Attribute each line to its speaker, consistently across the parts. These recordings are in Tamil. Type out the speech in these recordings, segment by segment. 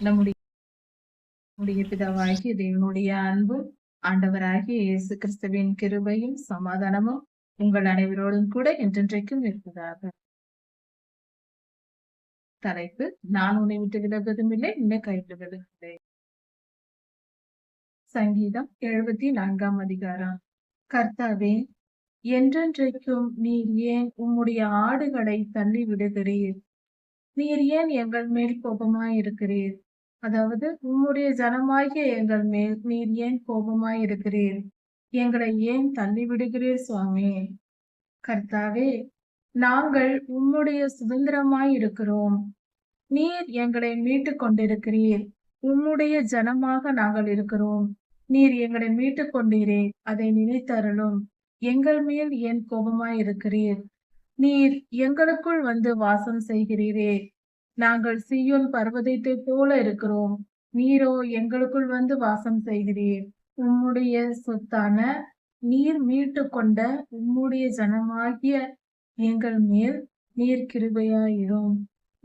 Speaker 1: நம்முடைய நம்முடைய பிதாவாகிய தேவனுடைய அன்பு ஆண்டவராகிய இயேசு கிறிஸ்துவின் கிருபையும் சமாதானமும் உங்கள் அனைவரோடும் கூட என்றென்றைக்கும் இருப்பதாக. தலைப்பு நான் உன்னை விட்டு விலகுவதும் இல்லை உன்னை கைவிடுவதும் இல்லை. சங்கீதம் எழுபத்தி நான்காம் அதிகாரம். கர்த்தாவே என்றென்றைக்கும் நீர் ஏன் உம்முடைய ஆடுகளை தள்ளி விடுகிறீர் நீர் ஏன் எங்கள் மேல் கோபமாய் இருக்கிறீர் அதாவது உம்முடைய ஜனமாகிய எங்கள் மேல் நீர் ஏன் கோபமாய் இருக்கிறீர்? எங்களை ஏன் தள்ளி விடுகிறீர் சுவாமி? கர்த்தாவே நாங்கள் உம்முடைய சுதந்திரமாய் இருக்கிறோம். நீர் எங்களை மீட்டு கொண்டிருக்கிறீர் உம்முடைய ஜனமாக நாங்கள் இருக்கிறோம். நீர் எங்களை மீட்டு கொண்டீரே அதை நினைத்தருளும். எங்கள் மேல் ஏன் கோபமாய் இருக்கிறீர்? நீர் எங்களுக்குள் வந்து வாசம் செய்கிறீரே. நாங்கள் சீயோன் பர்வதத்தை போல இருக்கிறோம். நீரோ எங்களுக்குள் வந்து வாசம் செய்கிறீர். உம்முடைய சொத்தான நீர் மீட்டு கொண்ட உம்முடைய ஜனமாகிய எங்கள் மேல் நீர் கிருபையாயிரும்.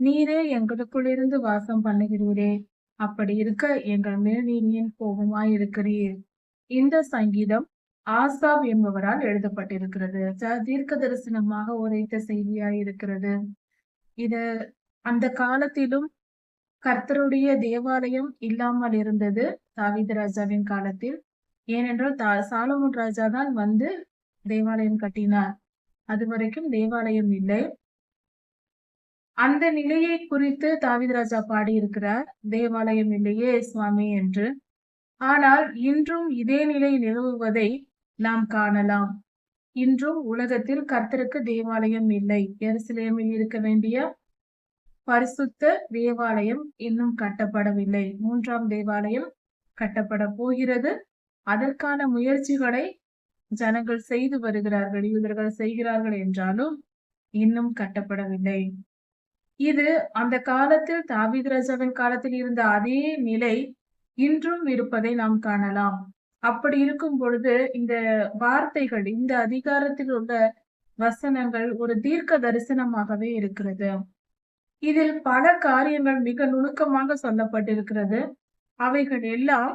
Speaker 1: நீரே எங்களுக்குள் இருந்து வாசம் பண்ணுகிறீரே. அப்படி இருக்க எங்கள் மேல் நீர் ஏன் கோபமாய் இருக்கிறீர் இந்த சங்கீதம் ஆசாப் என்பவரால் எழுதப்பட்டிருக்கிறது. தீர்க்க தரிசனமாக உரைத்த செய்தியாய் இருக்கிறது இது அந்த காலத்திலும் கர்த்தருடைய தேவாலயம் இல்லாமல் இருந்தது தாவித ராஜாவின் காலத்தில். ஏனென்றால் தா சாலமுன் ராஜா தான் வந்து தேவாலயம் கட்டினார். அது வரைக்கும் தேவாலயம் இல்லை. அந்த நிலையை குறித்து தாவித ராஜா பாடியிருக்கிறார். தேவாலயம் இல்லையே சுவாமி என்று. ஆனால் இன்றும் இதே நிலை நிலவுவதை நாம் காணலாம். இன்றும் உலகத்தில் கர்த்தருக்கு தேவாலயம் இல்லை. எருசலேமில் இருக்க வேண்டிய பரிசுத்த தேவாலயம் இன்னும் கட்டப்படவில்லை. மூன்றாம் தேவாலயம் கட்டப்பட போகிறது. அதற்கான முயற்சிகளை ஜனங்கள் செய்து வருகிறார்கள். யூதர்கள் செய்கிறார்கள் என்றாலும் இன்னும் கட்டப்படவில்லை. இது அந்த காலத்தில் தாவீது ராஜாவின் காலத்தில் இருந்த அதே நிலை இன்றும் இருப்பதை நாம் காணலாம். அப்படி இருக்கும் பொழுது இந்த வார்த்தைகள் இந்த அதிகாரத்தில் உள்ள வசனங்கள் ஒரு தீர்க்க தரிசனமாகவே இருக்கிறது. இதில் பல காரியங்கள் மிக நுணுக்கமாக சொல்லப்பட்டிருக்கிறது. அவைகள் எல்லாம்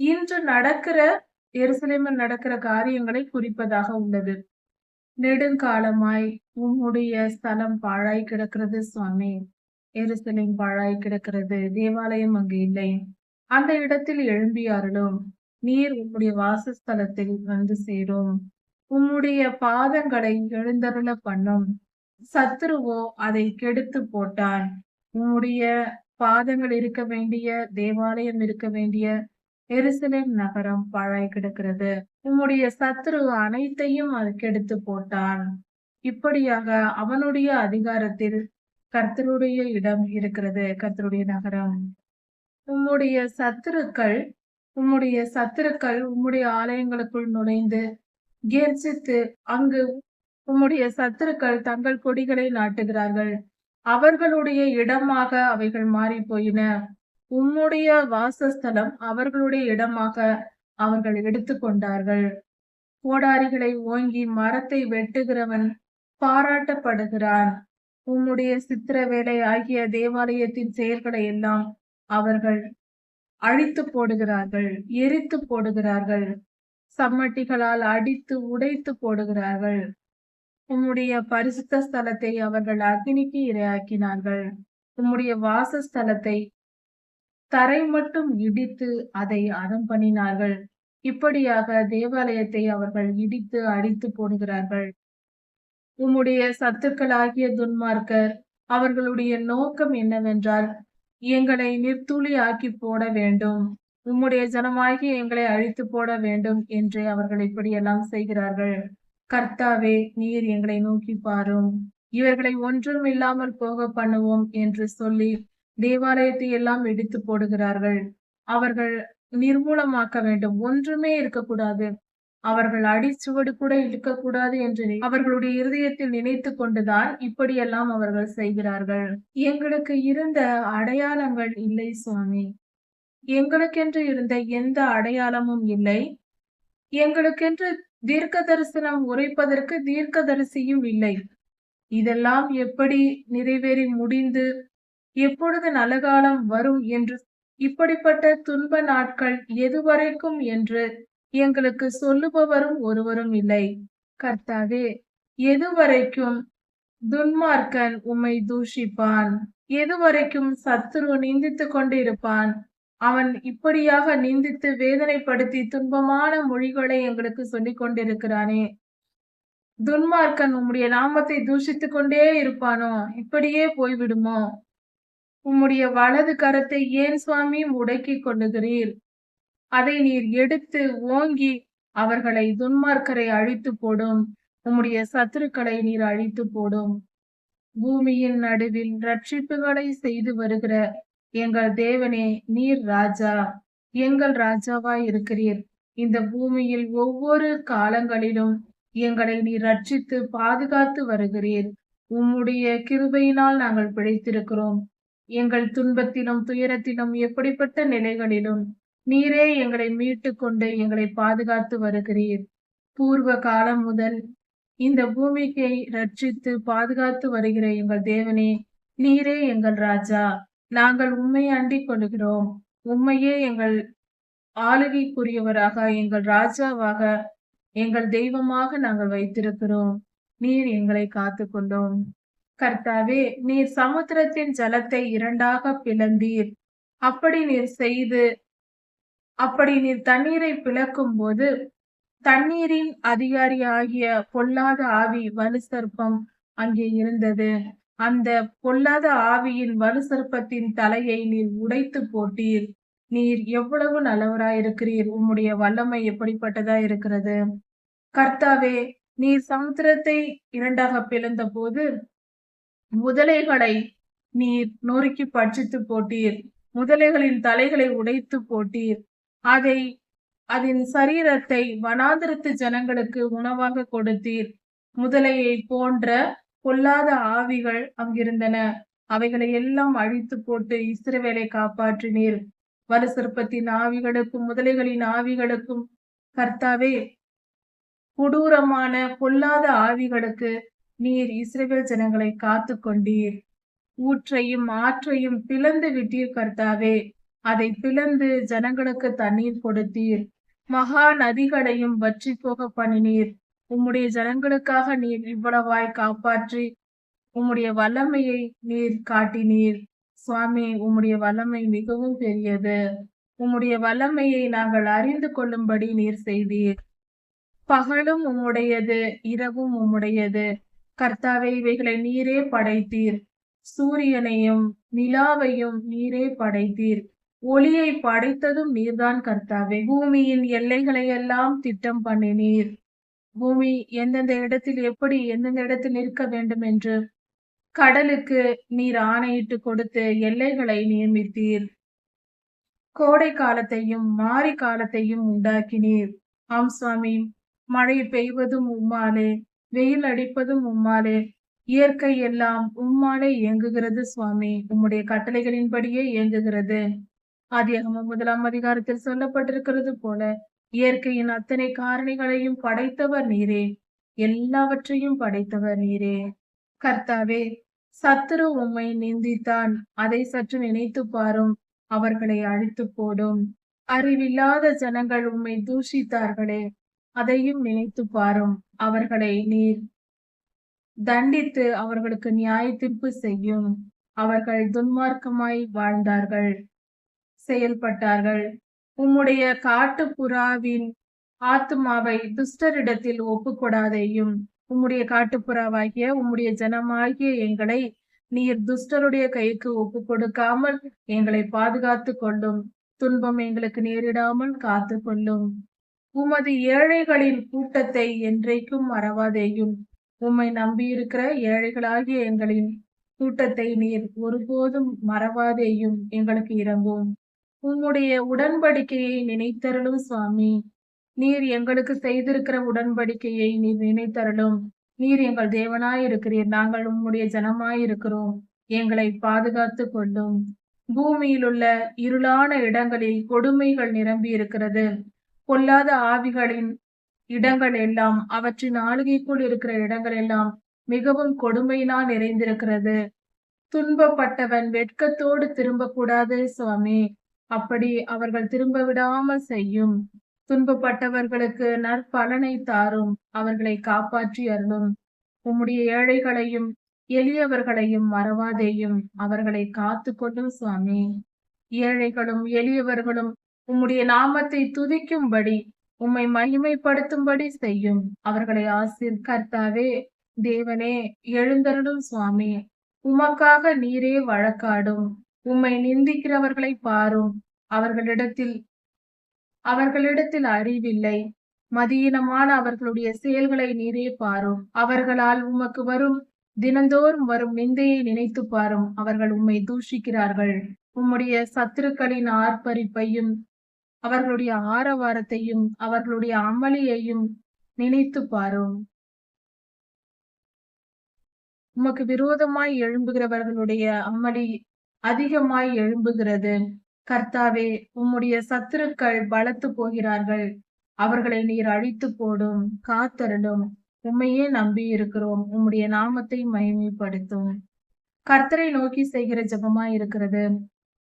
Speaker 1: இன்று நடக்கிற எருசலேமில் நடக்கிற காரியங்களை குறிப்பதாக உள்ளது. நெடுங்காலமாய் உம்முடைய ஸ்தலம் பாழாய் கிடக்கிறது சுவாமி எருசலேம் பாழாய் கிடக்கிறது தேவாலயம் அங்கு இல்லை. அந்த இடத்தில் எழும்பியாரலும் நீர் உம்முடைய வாசஸ்தலத்தில் வந்து சேரும். உம்முடைய பாதங்களை எழுந்தருள பண்ணும். சத்துருவோ அதை கெடுத்து போட்டான். உம்முடைய பாதங்கள் இருக்க வேண்டிய தேவாலயம் இருக்க வேண்டிய எருசலேம் நகரம் பாழாய் கிடக்கிறது. உம்முடைய சத்துரு அனைத்தையும் அது கெடுத்து போட்டான். இப்படியாக அவனுடைய அதிகாரத்தில் கர்த்தருடைய இடம் இருக்கிறது கர்த்தருடைய நகரம். உம்முடைய சத்துருக்கள் உம்முடைய சத்துருக்கள் உம்முடைய ஆலயங்களுக்குள் நுழைந்து கெர்ஜித்து அங்கு உம்முடைய சத்துருக்கள் தங்கள் கொடிகளை நாட்டுகிறார்கள். அவர்களுடைய இடமாக அவைகள் மாறி போயின உம்முடைய வாசஸ்தலம் அவர்களுடைய இடமாக அவர்கள் எடுத்துக்கொண்டார்கள் கோடாரிகளை ஓங்கி மரத்தை வெட்டுகிறவன் பாராட்டப்படுகிறான். உம்முடைய சித்திர வேலை ஆகிய தேவாலயத்தின் செயல்களை எல்லாம் அவர்கள் அழித்து போடுகிறார்கள் எரித்து போடுகிறார்கள். சம்மட்டிகளால் அடித்து உடைத்து போடுகிறார்கள். உம்முடைய பரிசுத்த ஸ்தலத்தை அவர்கள் அக்னிக்கு இரையாக்கினார்கள். உம்முடைய வாசஸ்தலத்தை தரை மட்டும் இடித்து அதை அறம் பண்ணினார்கள். இப்படியாக தேவாலயத்தை அவர்கள் இடித்து அடித்து போடுகிறார்கள். உம்முடைய சத்துக்களாகிய துன்மார்க்கர் அவர்களுடைய நோக்கம் என்னவென்றால் எங்களை நிர்த்துளி ஆக்கி போட வேண்டும். உம்முடைய ஜனமாகி எங்களை அழித்து போட வேண்டும் என்று அவர்கள் இப்படியெல்லாம் செய்கிறார்கள். கர்த்தாவே நீர் எங்களை நோக்கி பாரும். இவர்களை ஒன்றும் இல்லாமல் போக பண்ணுவோம் என்று சொல்லி தேவாலயத்தை எல்லாம் இடித்து போடுகிறார்கள். அவர்கள் நிர்மூலமாக்க வேண்டும். ஒன்றுமே இருக்கக்கூடாது. அவர்கள் அடிச்சுவடு கூட இருக்கக்கூடாது என்று அவர்களுடைய இருதயத்தில் நினைத்து கொண்டுதான் இப்படியெல்லாம் அவர்கள் செய்கிறார்கள். எங்களுக்கு இருந்த அடையாளங்கள் இல்லை சுவாமி. எங்களுக்கென்று இருந்த எந்த அடையாளமும் இல்லை. எங்களுக்கென்று தீர்க்க தரிசனம் உரைப்பதற்கு தீர்க்க தரிசியும் இல்லை. இதெல்லாம் எப்படி நிறைவேறி முடிந்து எப்பொழுது நலகாலம் வரும் என்று இப்படிப்பட்ட துன்ப நாட்கள் எதுவரைக்கும் என்று எங்களுக்கு சொல்லுபவரும் ஒருவரும் இல்லை. கர்த்தாவே எதுவரைக்கும் துன்மார்க்கன் உம்மை தூஷிப்பான்? எதுவரைக்கும் சத்துரு நிந்தித்துக் கொண்டிருப்பான்? அவன் இப்படியாக நிந்தித்து வேதனைப்படுத்தி துன்பமான மொழிகளை எங்களுக்கு சொல்லிக் கொண்டிருக்கிறானே. துன்மார்க்கன் உம்முடைய நாமத்தை தூஷித்துக் கொண்டே இருப்பானோ? இப்படியே போய்விடுமோ? உம்முடைய வலது கரத்தை ஏன் சுவாமி முடக்கி கொள்ளுகிறீர்? அதை நீர் எடுத்து ஓங்கி அவர்களை துன்மார்க்கரை அழித்து போடும். உம்முடைய சத்துருக்களை நீர் அழித்து போடும். பூமியின் நடுவில் ரட்சிப்புகளை செய்து வருகிற எங்கள் தேவனே நீர் ராஜா எங்கள் ராஜாவாய் இருக்கிறீர். இந்த பூமியில் ஒவ்வொரு காலங்களிலும் எங்களை நீர் ரட்சித்து பாதுகாத்து வருகிறீர். உம்முடைய கிருபையினால் நாங்கள் பிழைத்திருக்கிறோம். எங்கள் துன்பத்திலும் துயரத்திலும் எப்படிப்பட்ட நிலைகளிலும் நீரே எங்களை மீட்டு கொண்டு எங்களை பாதுகாத்து வருகிறீர். பூர்வ காலம் முதல் இந்த பூமிக்கை ரட்சித்து பாதுகாத்து வருகிற எங்கள் தேவனே நீரே எங்கள் ராஜா. நாங்கள் உண்மை அண்டிக் கொள்கிறோம் உண்மையே எங்கள் ஆளுகைக்குரியவராக எங்கள் ராஜாவாக எங்கள் தெய்வமாக நாங்கள் வைத்திருக்கிறோம். நீர் எங்களை காத்து கொண்டோம் கர்த்தாவே நீர் சமுத்திரத்தின் ஜலத்தை இரண்டாக பிளந்தீர். அப்படி நீர் செய்து அப்படி நீர் தண்ணீரை பிளக்கும் போது தண்ணீரின் அதிகாரி ஆகிய பொல்லாத ஆவி வலு சர்ப்பம் அங்கே இருந்தது. அந்த பொல்லாத ஆவியின் வலு சர்ப்பத்தின் தலையை நீர் உடைத்து போட்டீர். நீர் எவ்வளவு நல்லவராயிருக்கிறீர்? உம்முடைய வல்லமை எப்படிப்பட்டதா இருக்கிறது? கர்த்தாவே நீர் சமுத்திரத்தை இரண்டாக பிளந்த போது முதலைகளை நீர் நொறுக்கி பட்சித்து போட்டீர். முதலைகளின் தலைகளை உடைத்து போட்டீர். அதை அதன் சரீரத்தை வனாந்திரத்து ஜனங்களுக்கு உணவாக கொடுத்தீர். முதலையை போன்ற பொல்லாத ஆவிகள் அங்கிருந்தன. அவைகளை எல்லாம் அழித்து போட்டு இஸ்ரவேலை காப்பாற்றினீர். வலுசிற்பத்தின் ஆவிகளுக்கும் முதலைகளின் ஆவிகளுக்கும் கர்த்தாவே கொடூரமான பொல்லாத ஆவிகளுக்கு நீர் இஸ்ரேல் ஜனங்களை காத்து கொண்டீர். ஊற்றையும் ஆற்றையும் பிளந்து விட்டீர் கர்த்தாவே. அதை பிளந்து ஜனங்களுக்கு தண்ணீர் கொடுத்தீர். மகா நதிகளையும் வற்றி போக பண்ணினீர். உம்முடைய ஜனங்களுக்காக நீர் இவ்வளவாய் காப்பாற்றி உம்முடைய வல்லமையை நீர் காட்டினீர். சுவாமி உம்முடைய வல்லமை மிகவும் பெரியது. உம்முடைய வல்லமையை நாங்கள் அறிந்து கொள்ளும்படி நீர் செய்தீர். பகலும் உம்முடையது இரவும் உம்முடையது. கர்த்தாவை இவைகளை நீரே படைத்தீர். சூரியனையும் நிலாவையும் நீரே படைத்தீர். ஒளியை படைத்ததும் நீர்தான் கர்த்தாவே. பூமியின் எல்லைகளை எல்லாம் திட்டம் பண்ணினீர். பூமி எந்தெந்த இடத்தில் எப்படி எந்தெந்த இடத்தில் இருக்க வேண்டும் என்று. கடலுக்கு நீர் ஆணையிட்டு கொடுத்து எல்லைகளை நியமித்தீர். கோடை காலத்தையும் மாரி காலத்தையும் உண்டாக்கினீர். ஆம் சுவாமி மழை பெய்வதும் உம்மாலே வெயில் அடிப்பதும் உம்மாலே இயற்கை எல்லாம் உம்மாலே இயங்குகிறது சுவாமி. உம்முடைய கட்டளைகளின்படியே இயங்குகிறது. ஆதியாகமம் முதலாம் அதிகாரத்தில் சொல்லப்பட்டிருக்கிறது போல இயற்கையின் அத்தனை காரணிகளையும் படைத்தவர் நீரே. எல்லாவற்றையும் படைத்தவர் நீரே. கர்த்தாவே சத்துரு உம்மை நிந்தித்தான். அதை சற்று நினைத்து பாரும். அவர்களை அழித்து போடும். அறிவில்லாத ஜனங்கள் உம்மை தூஷித்தார்களே. அதையும் நினைத்து பாரும். அவர்களை நீர் தண்டித்து அவர்களுக்கு நியாய தீர்ப்பு செய்யும். அவர்கள் துன்மார்க்கமாய் வாழ்ந்தார்கள். செயல்பட்டார்கள். உம்முடைய காட்டுப்புறாவின் ஆத்மாவை துஷ்டரிடத்தில் ஒப்புக்கொடாதேயும். உம்முடைய காட்டுப்புறாவாகிய உம்முடைய ஜனமாகிய எங்களை நீர் துஷ்டருடைய கைக்கு ஒப்பு கொடுக்காமல் எங்களை பாதுகாத்து கொள்ளும் துன்பம் எங்களுக்கு நேரிடாமல் காத்து கொள்ளும் உமது ஏழைகளின் கூட்டத்தை என்றைக்கும் மறவாதேயும். உம்மை நம்பியிருக்கிற ஏழைகளாகிய எங்களின் கூட்டத்தை நீர் ஒருபோதும் மறவாதேயும். எங்களுக்கு இறங்கும் உம்முடைய உடன்படிக்கையை நினைத்தருளும் சுவாமி. நீர் எங்களுக்கு செய்திருக்கிற உடன்படிக்கையை நீர் நினைத்தருளும். நீர் எங்கள் தேவனாய் இருக்கிறீர் நாங்கள் உம்முடைய ஜனமாய் இருக்கிறோம் எங்களை பாதுகாத்து கொள்ளும். பூமியில் உள்ள இருளான இடங்களில் கொடுமைகள் நிரம்பி இருக்கிறது பொல்லாத ஆவிகளின் இடங்கள் எல்லாம் அவற்றின் ஆளுகைக்குள் இருக்கிற இடங்கள் எல்லாம் மிகவும் கொடுமையினால் நிறைந்திருக்கிறது. துன்பப்பட்டவன் வெட்கத்தோடு திரும்பக்கூடாது சுவாமி. அப்படி அவர்கள் திரும்ப விடாமல் செய்யும். துன்பப்பட்டவர்களுக்கு நற்பலனை தாரும். அவர்களை காப்பாற்றி அருளும். உம்முடைய ஏழைகளையும் எளியவர்களையும் மறவாதேயும். அவர்களை காத்து கொள்ளும் சுவாமி. ஏழைகளும் எளியவர்களும் உம்முடைய நாமத்தை துதிக்கும்படி உம்மை மகிமைப்படுத்தும்படி செய்யும். அவர்களை ஆசிர் கர்த்தாவே தேவனே எழுந்தருளும் சுவாமி. உமக்காக நீரே வழக்காடும். உம்மை நிந்திக்கிறவர்களை பாரும். அவர்களிடத்தில் அவர்களிடத்தில் அறிவில்லை. மதியீனமான அவர்களுடைய செயல்களை நீரே பாரும். அவர்களால் உமக்கு வரும் தினந்தோறும் வரும் நிந்தையை நினைத்து பாரும். அவர்கள் உம்மை தூஷிக்கிறார்கள். உம்முடைய சத்துருக்களின் ஆர்ப்பரிப்பையும் அவர்களுடைய ஆரவாரத்தையும் அவர்களுடைய அமளியையும் நினைத்து பாரும். உமக்கு விரோதமாய் எழும்புகிறவர்களுடைய அமளி அதிகமாய் எழும்புகிறது. கர்த்தாவே உம்முடைய சத்துருக்கள் பலத்து போகிறார்கள். அவர்களை நீர் அழித்து போடும் காத்தருளும். உம்மையே நம்பி இருக்கிறோம் உம்முடைய நாமத்தை மகிமைப்படுத்தும். கர்த்தரை நோக்கி செய்கிற ஜெபமாய் இருக்கிறது.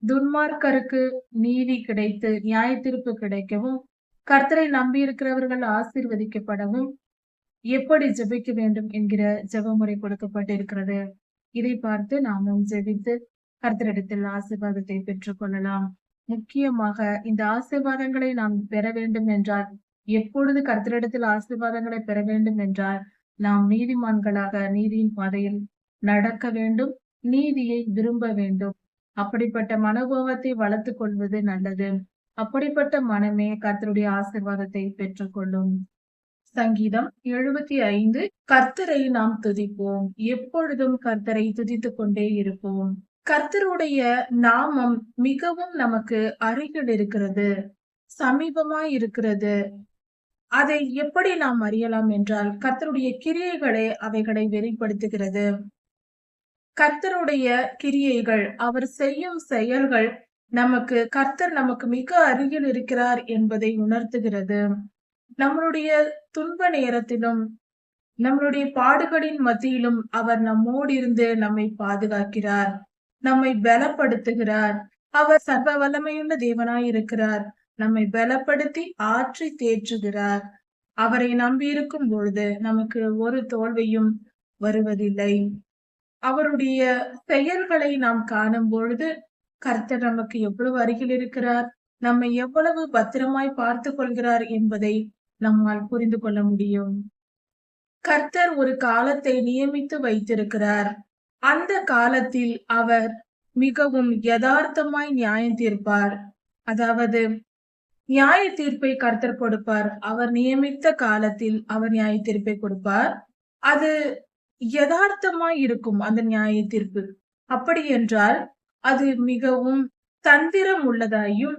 Speaker 1: துன்மார்க்கருக்கு நீதி கிடைத்து நியாய தீர்ப்பு கிடைக்கவும் கர்த்தரை நம்பி இருக்கிறவர்கள் ஆசீர்வதிக்கப்படவும் எப்படி ஜெபிக்க வேண்டும் என்கிற ஜபமுறை கொடுக்கப்பட்டிருக்கிறது. இதை பார்த்து நாமும் ஜெபித்து கர்த்தரிடத்தில் ஆசீர்வாதத்தை பெற்றுக்கொள்ளலாம் முக்கியமாக இந்த ஆசீர்வாதங்களை நாம் பெற வேண்டும் என்றால் எப்பொழுது கர்த்தரிடத்தில் ஆசீர்வாதங்களை பெற வேண்டும் என்றால் நாம் நீதிமான்களாக நீதியின் பாதையில் நடக்க வேண்டும் நீதியை விரும்ப வேண்டும். அப்படிப்பட்ட மனோபாவத்தை வளர்த்துக் கொள்வது நல்லது. அப்படிப்பட்ட மனமே கர்த்தருடைய ஆசீர்வாதத்தை பெற்றுக்கொள்ளும் சங்கீதம் எழுபத்தி ஐந்து கர்த்தரை நாம் துதிப்போம். எப்பொழுதும் கர்த்தரை துதித்துக் கொண்டே இருப்போம். கர்த்தருடைய நாமம் மிகவும் நமக்கு அருகில் இருக்கிறது சமீபமாய் இருக்கிறது. அதை எப்படி நாம் அறியலாம் என்றால் கர்த்தருடைய கிரியைகளே அவைகளை வெளிப்படுத்துகிறது. கர்த்தருடைய கிரியைகள் அவர் செய்யும் செயல்கள் நமக்கு கர்த்தர் நமக்கு மிக அருகில் இருக்கிறார் என்பதை உணர்த்துகிறது. நம்மளுடைய துன்ப நேரத்திலும் நம்மளுடைய பாடுகளின் மத்தியிலும் அவர் நம்மோடு இருந்து நம்மை பாதுகாக்கிறார். நம்மை பலப்படுத்துகிறார். அவர் சர்வ வல்லமையுள்ள தேவனாய் இருக்கிறார் நம்மை பலப்படுத்தி ஆற்றி தேற்றுகிறார். அவரை நம்பியிருக்கும் பொழுது நமக்கு ஒரு தோல்வியும் வருவதில்லை. அவருடைய செயல்களை நாம் காணும் பொழுது கர்த்தர் நமக்கு எவ்வளவு அருகில் இருக்கிறார். நம்மை எவ்வளவு பத்திரமாய் பார்த்து கொள்கிறார் என்பதை நம்மால் புரிந்து கொள்ள முடியும். கர்த்தர் ஒரு காலத்தை நியமித்து வைத்திருக்கிறார். அந்த காலத்தில் அவர் மிகவும் யதார்த்தமாய் நியாயம் தீர்ப்பார். அதாவது நியாய தீர்ப்பை கர்த்தர் கொடுப்பார். அவர் நியமித்த காலத்தில் அவர் நியாய தீர்ப்பை கொடுப்பார். அது யதார்த்தமாய் இருக்கும் அந்த நியாய தீர்ப்பு. அப்படி என்றால் அது மிகவும் தந்திரம் உள்ளதாயும்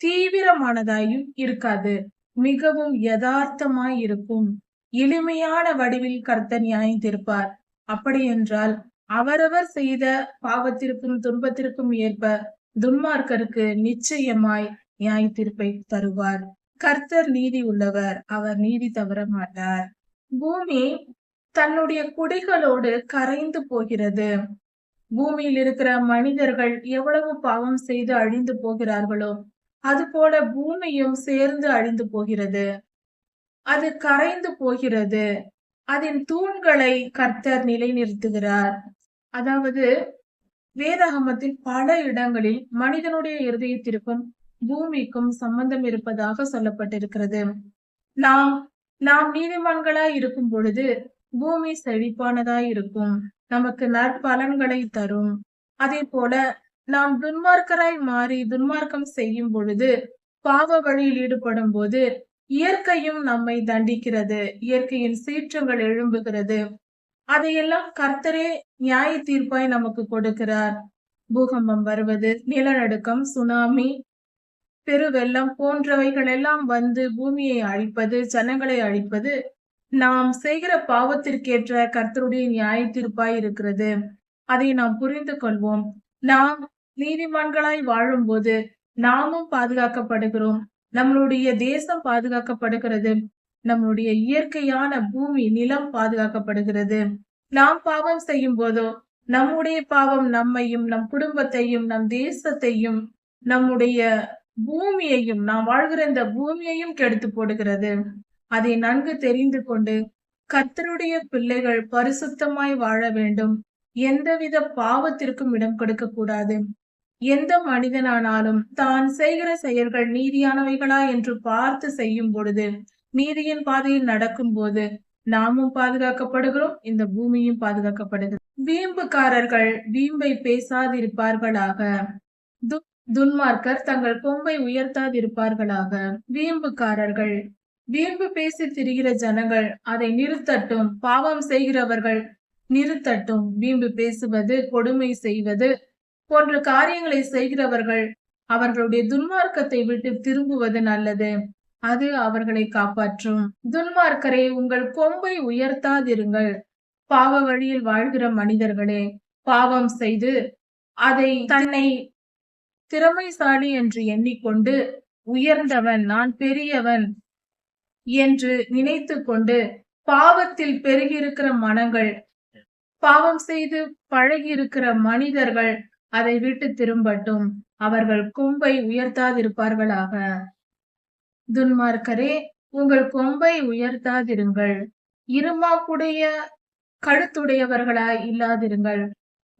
Speaker 1: தீவிரமானதாயும் இருக்காது. மிகவும் யதார்த்தமாய் இருக்கும் எளிமையான வடிவில் கர்த்தர் நியாயம் தீர்ப்பார். அப்படி என்றால் அவரவர் செய்த பாவத்திற்கும் துன்பத்திற்கும் ஏற்ப துன்மார்க்கருக்கு நிச்சயமாய் நியாய தீர்ப்பை தருவார். கர்த்தர் நீதி உள்ளவர் அவர் நீதி தவற மாட்டார். பூமி தன்னுடைய குடிகளோடு கரைந்து போகிறது. பூமியில் இருக்கிற மனிதர்கள் எவ்வளவு பாவம் செய்து அழிந்து போகிறார்களோ அது போல பூமியும் சேர்ந்து அழிந்து போகிறது. அது கரைந்து போகிறது. அதன் தூண்களை கர்த்தர் நிலைநிறுத்துகிறார். அதாவது வேதாகமத்தில் பல இடங்களில் மனிதனுடைய இருதயத்திற்கும் பூமிக்கும் சம்பந்தம் இருப்பதாக சொல்லப்பட்டிருக்கிறது. நாம் நாம் நீதிமான்களாய் இருக்கும் பொழுது பூமி செழிப்பானதாய் இருக்கும். நமக்கு நற்பலன்களை தரும். அதே போல நாம் துன்மார்க்கராய் மாறி துன்மார்க்கம் செய்யும் பொழுது பாவ வழியில் ஈடுபடும் போது இயற்கையும் நம்மை தண்டிக்கிறது. இயற்கையின் சீற்றங்கள் எழும்புகிறது. அதையெல்லாம் கர்த்தரே நியாய தீர்ப்பாய் நமக்கு கொடுக்கிறார். பூகம்பம் வருவது நிலநடுக்கம் சுனாமி பெருவெள்ளம் போன்றவைகள் எல்லாம் வந்து பூமியை அழிப்பது ஜனங்களை அழிப்பது நாம் செய்கிற பாவத்திற்கேற்ற கர்த்தருடைய நியாய தீர்ப்பாய் இருக்கிறது. அதை நாம் புரிந்து கொள்வோம். நாம் நீதிமான்களாய் வாழும்போது நாமும் பாதுகாக்கப்படுகிறோம். நம்மளுடைய தேசம் பாதுகாக்கப்படுகிறது. நம்முடைய இயற்கையான பூமி நிலம் பாதுகாக்கப்படுகிறது. நாம் பாவம் செய்யும் போதோ நம்முடைய பாவம் நம்மையும் நம் குடும்பத்தையும் நம் தேசத்தையும் நம்முடைய பூமியையும் நாம் வாழ்கிற இந்த பூமியையும் கெடுத்து போடுகிறது. அதை நன்கு தெரிந்து கொண்டு கர்த்தருடைய பிள்ளைகள் பரிசுத்தமாய் வாழ வேண்டும். எந்தவித பாவத்திற்கும் இடம் கொடுக்க கூடாது. எந்த மனிதனானாலும் தான் செய்கிற செயல்கள் நீதியானவைகளா என்று பார்த்து செய்யும் பொழுது நீதியின் பாதையில் நடக்கும் போது நாமும் பாதுகாக்கப்படுகிறோம். இந்த பூமியும் பாதுகாக்கப்படுகிறது. வீம்புக்காரர்கள் வீம்பை பேசாதிருப்பார்களாக. துன்மார்க்கர் தங்கள் கொம்பை உயர்த்தாதிருப்பார்களாக. வீம்புக்காரர்கள் வீம்பு பேசி திரிகிற ஜனங்கள் அதை நிறுத்தட்டும். பாவம் செய்கிறவர்கள் நிறுத்தட்டும். வீம்பு பேசுவது கொடுமை செய்வது போன்ற காரியங்களை செய்கிறவர்கள் அவர்களுடைய துன்மார்க்கத்தை விட்டு திரும்புவது நல்லது. அது அவர்களை காப்பாற்றும். துன்மார்க்கரே உங்கள் கொம்பை உயர்த்தாதிருங்கள். பாவ வழியில் வாழ்கிற மனிதர்களே பாவம் செய்து அதை தன்னை திறமைசாலி என்று எண்ணிக்கொண்டு உயர்ந்தவன் நான் பெரியவன் என்று நினைத்து கொண்டு பாவத்தில் பெருகியிருக்கிற மனங்கள் பாவம் செய்து பழகியிருக்கிற மனிதர்கள் அதை விட்டு திரும்பட்டும். அவர்கள் கொம்பை உயர்த்தாதிருப்பார்களாக. துன்மார்க்கரே உங்கள் கொம்பை உயர்த்தாதிருங்கள். இருமாப்புடைய கழுத்துடையவர்களாய் இல்லாதிருங்கள்.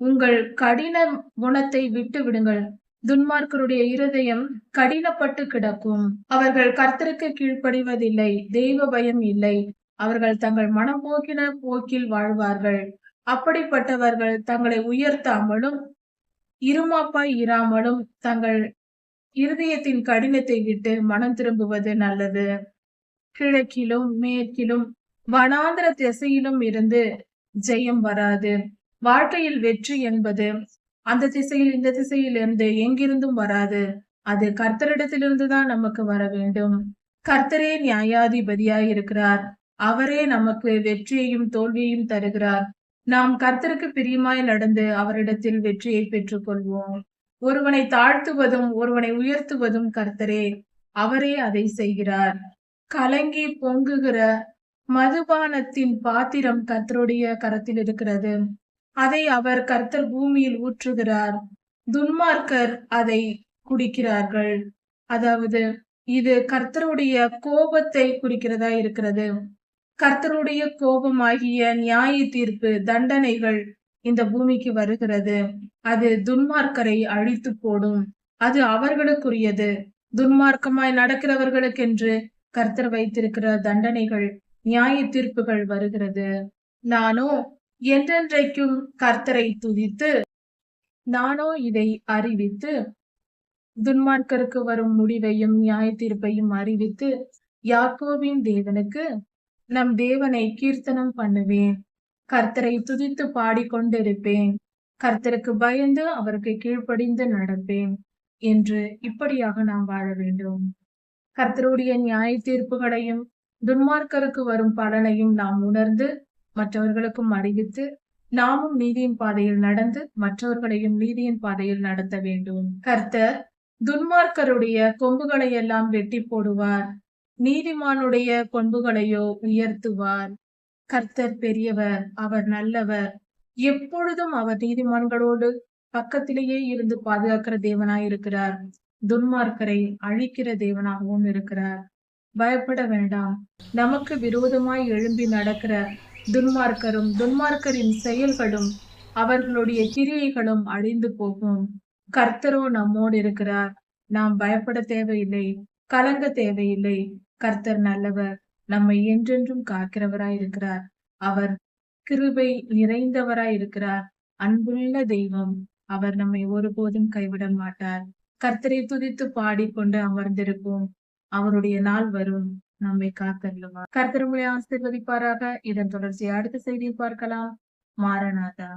Speaker 1: உங்கள் கடின குணத்தை விட்டு விடுங்கள் துன்மார்க்கருடைய இருதயம் கடினப்பட்டு கிடக்கும். அவர்கள் கர்த்தருக்கு கீழ்ப்படிவதில்லை தெய்வ பயம் இல்லை. அவர்கள் தங்கள் மனம் போக்கின போக்கில் வாழ்வார்கள். அப்படிப்பட்டவர்கள் தங்களை உயர்த்தாமலும் இருமாப்பாய் இராமலும் தங்கள் இருதயத்தின் கடினத்தை விட்டு மனம் திரும்புவது நல்லது. கிழக்கிலும் மேற்கிலும் வனாந்திர திசையிலும் இருந்து ஜெயம் வராது. வாழ்க்கையில் வெற்றி என்பது அந்த திசையில் இந்த திசையில் இருந்து எங்கிருந்தும் வராது. அது கர்த்தரிடத்திலிருந்து தான் நமக்கு வர வேண்டும். கர்த்தரே நியாயாதிபதியாய் இருக்கிறார் அவரே நமக்கு வெற்றியையும் தோல்வியையும் தருகிறார். நாம் கர்த்தருக்கு பிரியமாய் நடந்து அவரிடத்தில் வெற்றியை பெற்றுக்கொள்வோம். ஒருவனை தாழ்த்துவதும் ஒருவனை உயர்த்துவதும் கர்த்தரே அவரே அதை செய்கிறார். கலங்கி பொங்குகிற மதுபானத்தின் பாத்திரம் கர்த்தருடைய கரத்தில் இருக்கிறது. அதை அவர் கர்த்தர் பூமியில் ஊற்றுகிறார். துன்மார்க்கர் அதை குடிக்கிறார்கள். அதாவது இது கர்த்தருடைய கோபத்தை குறிக்கிறதா இருக்கிறது. கர்த்தருடைய கோபமாகிய நியாய தீர்ப்பு தண்டனைகள் இந்த பூமிக்கு வருகிறது. அது துன்மார்க்கரை அழித்து போடும். அது அவர்களுக்குரியது. துன்மார்க்கமாய் நடக்கிறவர்களுக்கென்று கர்த்தர் வைத்திருக்கிற தண்டனைகள் நியாய தீர்ப்புகள் வருகிறது. நானோ என்றென்றைக்கும் கர்த்தரை துதித்து நானோ இதை அறிவித்து துன்மார்க்கருக்கு வரும் முடிவையும் நியாய தீர்ப்பையும் அறிவித்து யாக்கோவின் தேவனுக்கு நம் தேவனை கீர்த்தனம் பண்ணுவேன். கர்த்தரை துதித்து பாடிக்கொண்டிருப்பேன். கர்த்தருக்கு பயந்து அவருக்கு கீழ்ப்படிந்து நடப்பேன் என்று இப்படியாக நாம் வாழ வேண்டும். கர்த்தருடைய நியாய தீர்ப்புகளையும் துன்மார்க்கருக்கு வரும் பலனையும் நாம் உணர்ந்து மற்றவர்களுக்கும் அறிவித்து நாமும் நீதியின் பாதையில் நடந்து மற்றவர்களையும் நீதியின் பாதையில் நடத்த வேண்டும். கர்த்தர் துன்மார்க்கருடைய கொம்புகளை எல்லாம் வெட்டி போடுவார். நீதிமானுடைய கொம்புகளையோ உயர்த்துவார். கர்த்தர் பெரியவர் அவர் நல்லவர். எப்பொழுதும் அவர் நீதிமான்களோடு பக்கத்திலேயே இருந்து பாதுகாக்கிற தேவனாய் இருக்கிறார் துன்மார்க்கரை அழிக்கிற தேவனாகவும் இருக்கிறார். பயப்பட வேண்டாம். நமக்கு விரோதமாய் எழும்பி நடக்கிற துன்மார்க்கரும் துன்மார்க்கரின் செயல்களும் அவர்களுடைய கிரியைகளும் அழிந்து போகும். கர்த்தரோ நம்மோடு இருக்கிறார். நாம் பயப்பட தேவையில்லை. கலங்க தேவையில்லை. கர்த்தர் நல்லவர். நம்மை என்றென்றும் காக்கிறவராய் இருக்கிறார் அவர் கிருபை நிறைந்தவராய் இருக்கிறார் அன்புள்ள தெய்வம் அவர் நம்மை ஒருபோதும் கைவிட மாட்டார். கர்த்தரை துதித்து பாடிக்கொண்டு அமர்ந்திருப்போம். அவருடைய நாள் வரும். நம்மை காத்தருளுவார். கர்த்தர் உங்களை ஆசீர்வதிப்பாராக. இதன் தொடர்ச்சியை அடுத்த செய்தியை பார்க்கலாம். மாரநாதா.